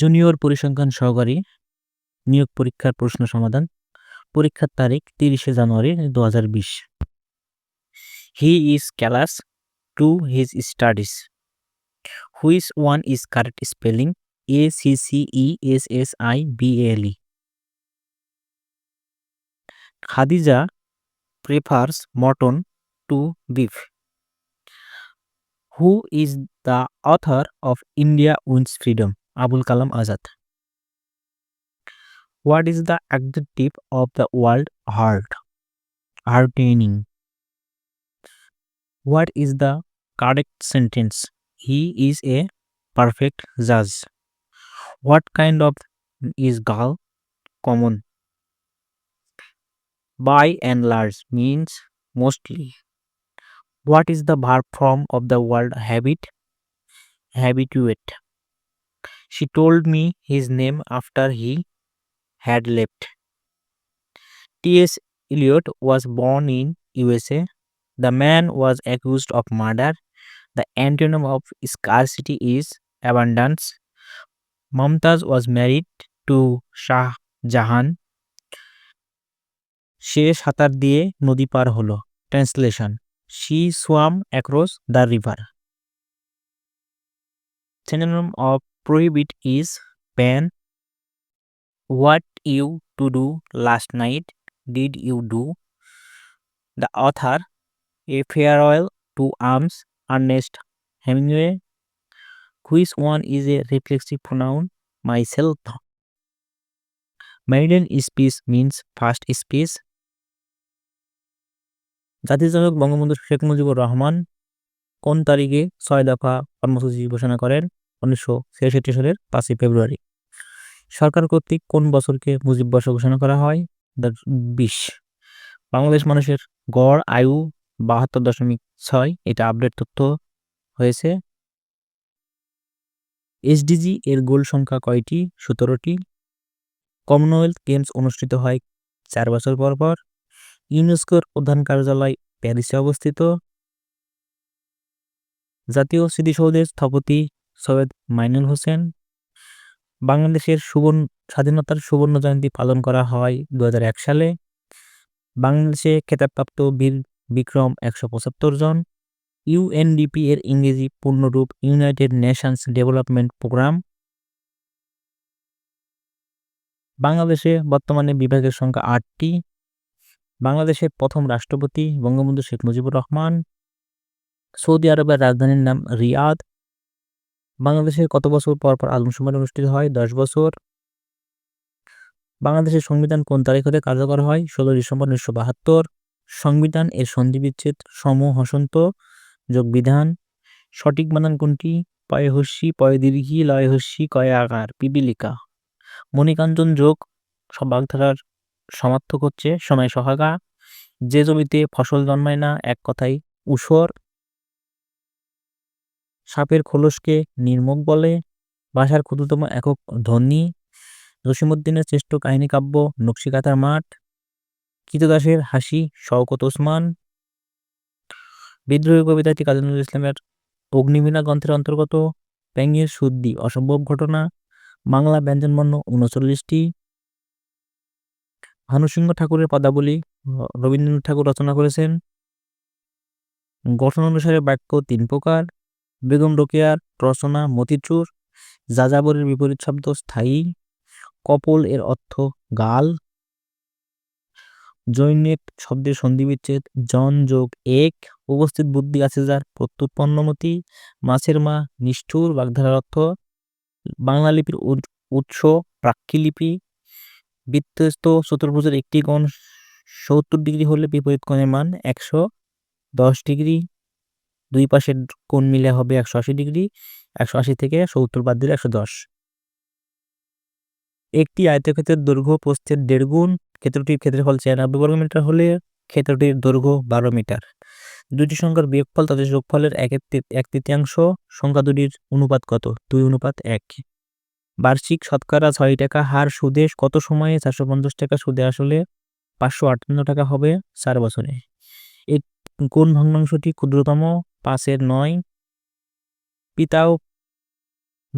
Junior পরিসংখ্যান সহকারী নিয়োগ পরীক্ষার প্রশ্ন সমাধান পরীক্ষার তারিখ তিরিশে জানুয়ারি দু হাজার বিশ he is callous to his studies which one is correct spelling A C C E S S I B L E Khadija prefers mutton to beef who is the author of India Wins Freedom Abul Kalam Azad. What is the adjective of the word hard? Hardening. What is the correct sentence? He is a perfect judge. What kind of is gal? Common. By and large means mostly. What is the verb form of the word habit? Habituate. She told me his name after he had left. T.S. Eliot was born in USA. The man was accused of murder. The antonym of scarcity is abundance. Mamtaz was married to Shah Jahan. She সাঁতার diye nodi par holo. Translation. She swam across the river. synonym of prohibit is ban what you to do last night did you do the author a farewell to arms Ernest hemingway which one is a reflexive pronoun myself maiden speech means first first speech জাতির জনক বঙ্গবন্ধু শেখ মুজিবুর রহমান কোন তারিখে ছয় দফা কর্মসূচি ঘোষণা করেন উনিশশো ছেষট্টি সালের পাঁচই ফেব্রুয়ারি সরকার কর্তৃক কোন বছরকে মুজিব বর্ষ ঘোষণা করা হয় দা বিশ বাংলাদেশ মানুষের গড় আয়ু বাহাত্তর দশমিক ছয় এটা আপডেট তথ্য হয়েছে এসডিজি এর গোল সংখ্যা কয়টি সতেরোটি কমনওয়েলথ গেমস অনুষ্ঠিত হয় চার বছর পর পর ইউনেস্কোর প্রধান কার্যালয় প্যারিসে অবস্থিত জাতীয় স্মৃতিসৌধের স্থপতি সৈয়দ মাইনুল হোসেন বাংলাদেশের সুবর্ণ স্বাধীনতার সুবর্ণ জয়ন্তী পালন করা হয় দু সালে বাংলাদেশে খেতাবপ্রাপ্ত বীর বিক্রম একশো পঁচাত্তর জন ইউএনডিপি এর ইংরেজি পূর্ণরূপ ইউনাইটেড নেশনস ডেভেলপমেন্ট প্রোগ্রাম বাংলাদেশে বর্তমানে বিভাগের সংখ্যা আটটি বাংলাদেশের প্রথম রাষ্ট্রপতি বঙ্গবন্ধু শেখ মুজিবুর রহমান সৌদি আরবের রাজধানীর নাম রিয়াদ বাংলাদেশে কত বছর পর পর সম্মান অনুষ্ঠিত হয় দশ বছর বাংলাদেশের সংবিধান কোন তারিখ হতে কার্যকর হয় ষোলো ডিসেম্বর উনিশশো বাহাত্তর সংবিধান এর সন্ধিবিচ্ছেদ সম হসন্ত যোগ বিধান সঠিক বানান কোনটি পয়ে হস্যি পয় দীর্ঘি লয় হস্যি কয়ে আকার পিপিলিকা মণিকাঞ্চন যোগ বাগধারার সমার্থক হচ্ছে সময় সহাগা যে জমিতে ফসল জন্মায় না এক কথায় উসর সাপের খোলসকে নির্মক বলে ভাষার ক্ষুদ্রতম একক ধনী জসিমুদ্দিনের শ্রেষ্ঠ কাহিনী কাব্য নকশিকাতার মাঠ কীতদাসের হাসি শওকত ওসমান বিদ্রোহী কবিতাটি কাজী নজরুল ইসলামের অগ্নিবীণা গ্রন্থের অন্তর্গত ব্যাঙের শুদ্ধি অসম্ভব ঘটনা বাংলা ব্যঞ্জনবর্ণ উনচল্লিশটি ভানুসিংহ ঠাকুরের পদাবলী রবীন্দ্রনাথ ঠাকুর রচনা করেছেন গঠন অনুসারে বাক্য তিন প্রকার বেগম রোকেয়ার রচনা মতিচুর যাযাবরের বিপরীত শব্দ স্থায়ী কপল এর অর্থ গাল জৈনিক শব্দের সন্ধিবিচ্ছেদ জন যোগ এক উপস্থিত বুদ্ধি আছে যার প্রত্যুৎপন্নমতি মাছের মা নিষ্ঠুর বাগধারার অর্থ বাংলা লিপির উৎস লিপি বৃত্তস্থ চতুর্ভুজের একটি কোণ সত্তর ডিগ্রি হলে বিপরীত কোণের মান একশো দশ ডিগ্রি দুই পাশের কোণ মিলে হবে একশো আশি ডিগ্রি একশো আশি থেকে সত্তর বাদ দিলে একশো দশ একটি আয়তক্ষেত্রের দৈর্ঘ্য প্রস্থের দেড় গুণ ক্ষেত্রটির ক্ষেত্রফল ছিয়ানব্বই বর্গমিটার হলে ক্ষেত্রটির দৈর্ঘ্য বারো মিটার দুটি সংখ্যার বিয়োগফল তাদের যোগফলের এক এক তৃতীয়াংশ সংখ্যা দুটির অনুপাত কত দুই অনুপাত এক বার্ষিক শতকরা ছয় টাকা হার সুদে কত সময়ে চারশো পঞ্চাশ টাকা সুদে আসলে পাঁচশো আটান্ন টাকা হবে চার বছরে এই কোন ভগ্নাংশটি ক্ষুদ্রতম পাঁচের নয় পিতা ও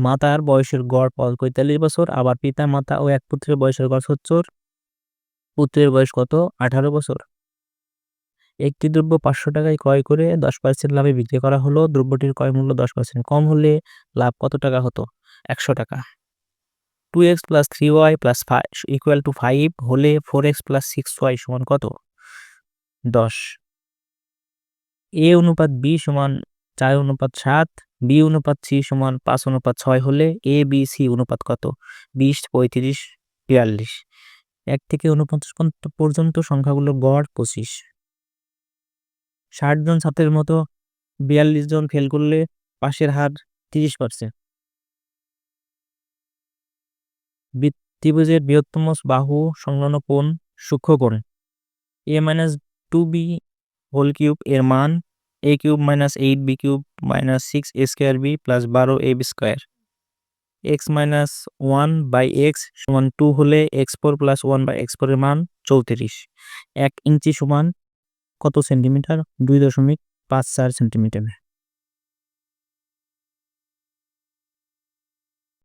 মাতার বয়সের গড় পঁয়তাল্লিশ বছর আবার পিতা মাতা ও এক পুত্রের বয়সের গড় সত্তর পুত্রের বয়স কত আঠারো বছর একটি দ্রব্য পাঁচশো টাকায় ক্রয় করে দশ পার্সেন্ট লাভে বিক্রি করা হলো দ্রব্যটির ক্রয় মূল্য দশ পার্সেন্ট কম হলে লাভ কত টাকা হতো একশো টাকা two x plus three y plus five equal to five হলে four x plus six y সমান কত দশ এ অনুপাত বি সমান চার অনুপাত সাত বি অনুপাত সি সমান পাঁচ অনুপাত ছয় হলে এ বি সি অনুপাত কত বিশ পঁয়ত্রিশ বিয়াল্লিশ এক থেকে উনপঞ্চাশ পর্যন্ত সংখ্যাগুলো গড় পঁচিশ ষাট জন ছাত্রের মতো বিয়াল্লিশ জন ফেল করলে পাশের হার তিরিশ পার্সেন্ট ত্রিভুজের বৃহত্তম বাহু সংলগ্ন কোণ সূক্ষ্ম কোণ a minus two b whole cube এর মান a cube minus eight b cube minus six a square b plus বারো a b square x minus one by x সমান টু হলে x four plus one by x ফোরের মান চৌত্রিশ এক ইঞ্চি সমান কত সেন্টিমিটার দুই দশমিক পাঁচ চার সেন্টিমিটার